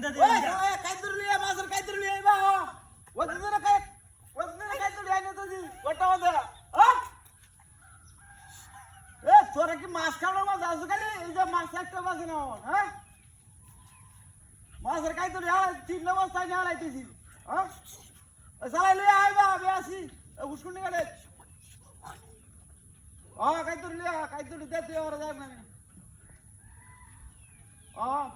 काहीतरी लिहा माझं काहीतरी लिहा बा वजन जरा काय वजन जरा काहीतरी आहे ना तुझी वटा वजन ए थोडं की मास्क काढून माझं असू का नाही मास्क लागतं माझं नाव हा माझं काहीतरी आला ती नवस ताजी आलाय तिची हा चला लिहा आहे बा बे अशी उचकून निघाले हा काहीतरी लिहा काहीतरी त्या तुझ्यावर जाणार हा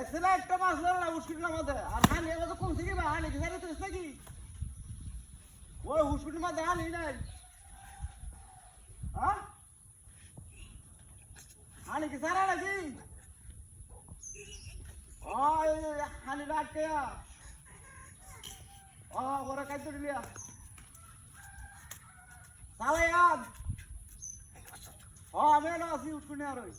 একটা মাছ ধরে না উস্কুটির মধ্যে আর হানি, এবার তো কমছে কি বা ওই উস্কুটির মধ্যে হানি নাই। কি সারা নাকি? ওই হানি রাখতে ও, ওরা কাজ করে লিয়া তাহলে আজ আমি না আছি আর ওই।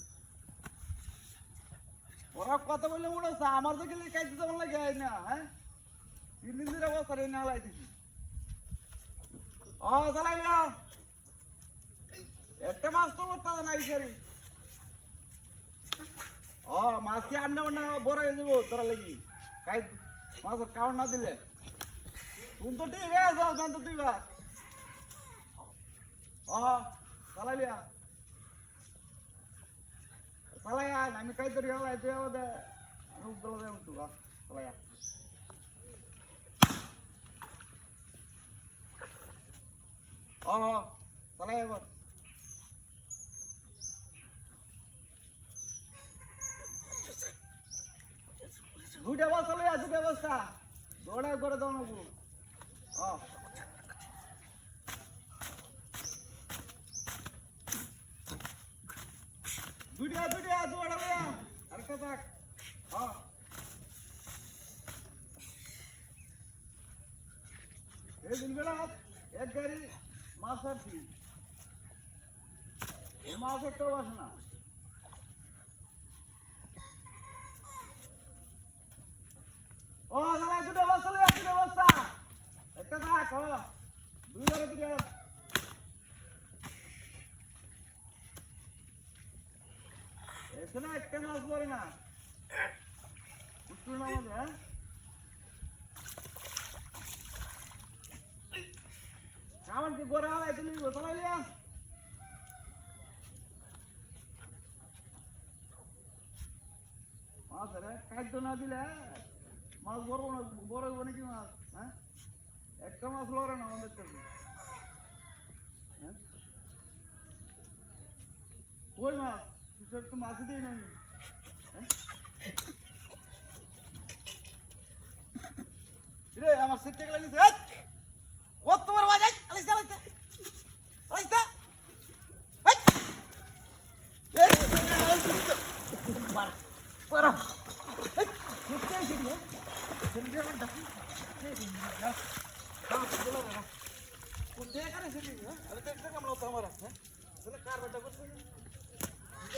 ওরা কথা বললে উড়েছে আমার তো গেলে কাজ তেমন লাগে না হ্যাঁ? তিন দিন ধরে বছর এই না লাইতেছি ও চালাই না। একটা মাছ তো করতে না ইসারি ও, মাছ কি আন্না বান্না বড় হয়ে যাব তোরা লাগি? কাই মাছের কাউন্ট না দিলে। তুমি তো ঠিক আছে জান তো ও চালাই লিয়া Salaya, আমি কাইতরি হলাই তুই আমাদের আমি উদ্দল দেব তুই বা salaya. ও salaya এবার দুইটা বস্তা লই আছে ব্যবস্থা দৌড়াই করে দাও না পুরো ও দুইটা দুইটা দৌড়া লইয়া আরেকটা থাক হ্যাঁ এই দিন বেলা এক গাড়ি মাছ আর মাছ একটাও আসে না। এখানে একটা মাছ পড়ে না উত্তর না আমাদের হ্যাঁ কামান কি গোড়া হয় তুমি গোসলাই লিয়া মাছ রে খাদ্য না দিলে মাছ বড় না বড় হইব নাকি মাছ হ্যাঁ একটা মাছ লড়ে হ্যাঁ একটু মাছ দিই না আমি হ্যাঁ? রে আমার সিট থেকে লাগিয়েছে! কত তোমার হ্যাঁ? না, বলো বাবা। কোথায় এখানে এসেছিলি, হ্যাঁ? আমি তো একটা কামড়াতো আমার, হ্যাঁ? তাহলে কার বাটা করছিস?